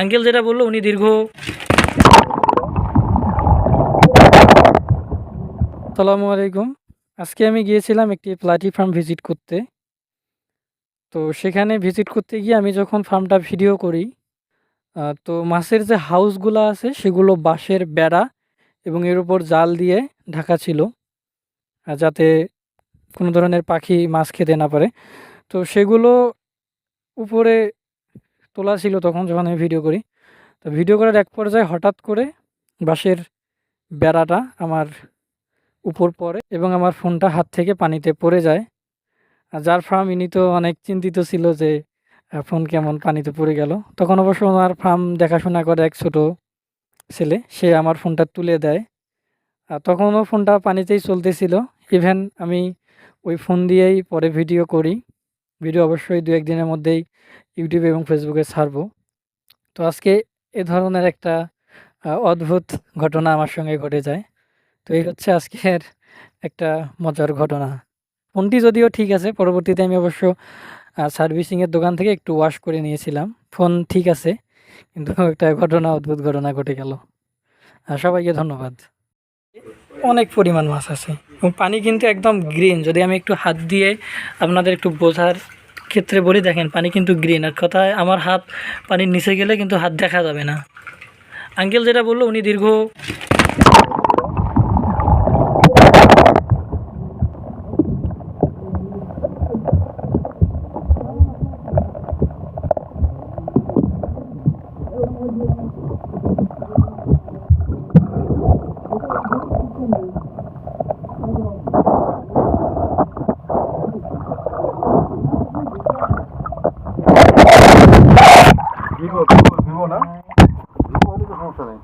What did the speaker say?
Uncle যেটা বলল, উনি দীর্ঘ আসসালামু আলাইকুম। আজকে আমি গিয়েছিলাম একটি প্লাটি ফার্ম ভিজিট করতে। তো সেখানে ভিজিট করতে গিয়ে আমি যখন ফার্মটা ভিডিও করি তো মাছের যে হাউসগুলো আছে, সেগুলো বাঁশের বেড়া এবং এর উপর জাল দিয়ে ঢাকা ছিল যাতে কোনো ধরনের পাখি মাছ খেতে না পারে। তো সেগুলো উপরে তোলা ছিল তখন যখন আমি ভিডিও করি। তো ভিডিও করার এক পর্যায়ে হঠাৎ করে বাঁশের বেড়াটা আমার উপর পড়ে এবং আমার ফোনটা হাত থেকে পানিতে পড়ে যায়। আর যার ফার্ম ইনি তো অনেক চিন্তিত ছিল যে ফোন কেমন পানিতে পড়ে গেল। তখন অবশ্য ওনার ফার্ম দেখাশোনা করে এক ছোট ছেলে, সে আমার ফোনটা তুলে দেয়। আর তখনও ফোনটা পানিতেই চলতেছিল। ইভেন আমি ওই ফোন দিয়েই পরে ভিডিও করি। ভিডিও অবশ্যই দু একদিনের মধ্যেই ইউটিউবে এবং ফেসবুকে ছাড়বো। তো আজকে এ ধরনের একটা অদ্ভুত ঘটনা আমার সঙ্গে ঘটে যায়। তো এই হচ্ছে আজকের একটা মজার ঘটনা। ফোনটি যদিও ঠিক আছে, পরবর্তীতে আমি অবশ্য সার্ভিসিংয়ের দোকান থেকে একটু ওয়াশ করে নিয়েছিলাম। ফোন ঠিক আছে, কিন্তু একটা ঘটনা, অদ্ভুত ঘটনা ঘটে গেল। সবাইকে ধন্যবাদ। অনেক পরিমাণ মাছ আছে এবং পানি কিন্তু একদম গ্রিন যদি আমি একটু হাত দিয়ে আপনাদের একটু বোঝার ক্ষেত্রে বলি, দেখেন, পানি কিন্তু গ্রিন আর কথায় আমার হাত পানির নিচে গেলে কিন্তু হাত দেখা যাবে না। আঙ্কেল যেটা বলল, উনি দীর্ঘ ভিভো ভিভো ভিভো না। তো সমস্যা নেই।